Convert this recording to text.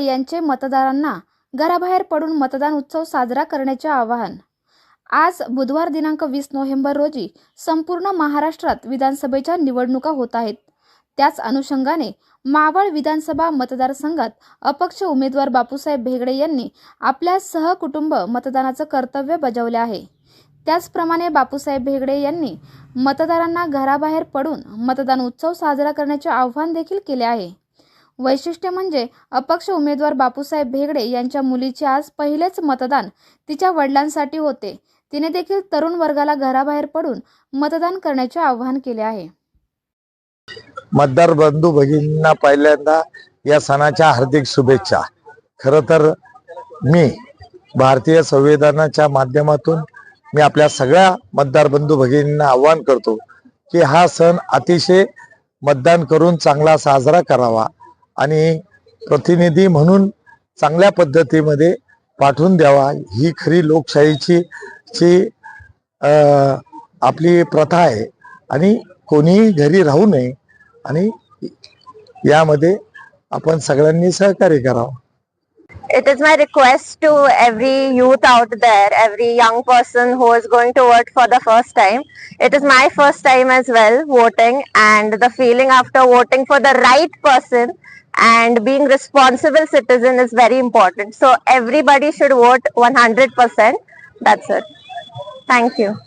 यांचे मतदारांना घराबाहेर पडून मतदान उत्सव साजरा करण्याचे आवाहन. आज बुधवार दिनांक वीस नोव्हेंबर रोजी संपूर्ण महाराष्ट्रात विधानसभेच्या निवडणुका होत आहेत. त्याच अनुषंगाने मावळ विधानसभा मतदारसंघात अपक्ष उमेदवार बापूसाहेब भेगडे यांनी आपल्या सहकुटुंब मतदानाचं कर्तव्य बजावले आहे. त्याचप्रमाणे बापूसाहेब भेगडे यांनी मतदारांना घराबाहेर पडून मतदान उत्सव साजरा करण्याचे आव्हान देखील केले आहे. वैशिष्ट्य म्हणजे अपक्ष उमेदवार बापूसाहेब भेगडे यांच्या मुलीचे आज पहिलेच मतदान तिच्या वडिलांसाठी होते. तिने देखील तरुण वर्गाला घराबाहेर पडून मतदान करण्याचे आवाहन केले आहे. मतदार बंधू भगिनींना पहिल्यांदा या सणाच्या हार्दिक शुभेच्छा. खर तर मी भारतीय संविधानाच्या माध्यमातून मी आपल्या सगळ्या मतदार बंधू भगिनींना आव्हान करतो की हा सण अतिशय मतदान करून चांगला साजरा करावा. आणि प्रतिनिधी म्हणून चांगल्या पद्धतीमध्ये पाठवून द्यावा ही खरी लोकशाहीची ची अं, आपली प्रथा आहे आणि कोणीही घरी राहू नये आणि यामध्ये आपण सगळ्यांनी सहकार्य करावं it is my request to every youth out there, every young person who is going to vote for the first time. It is my first time as well voting, and the feeling after voting for the right person and being responsible citizen is very important. So everybody should vote 100%. That's it. Thank you.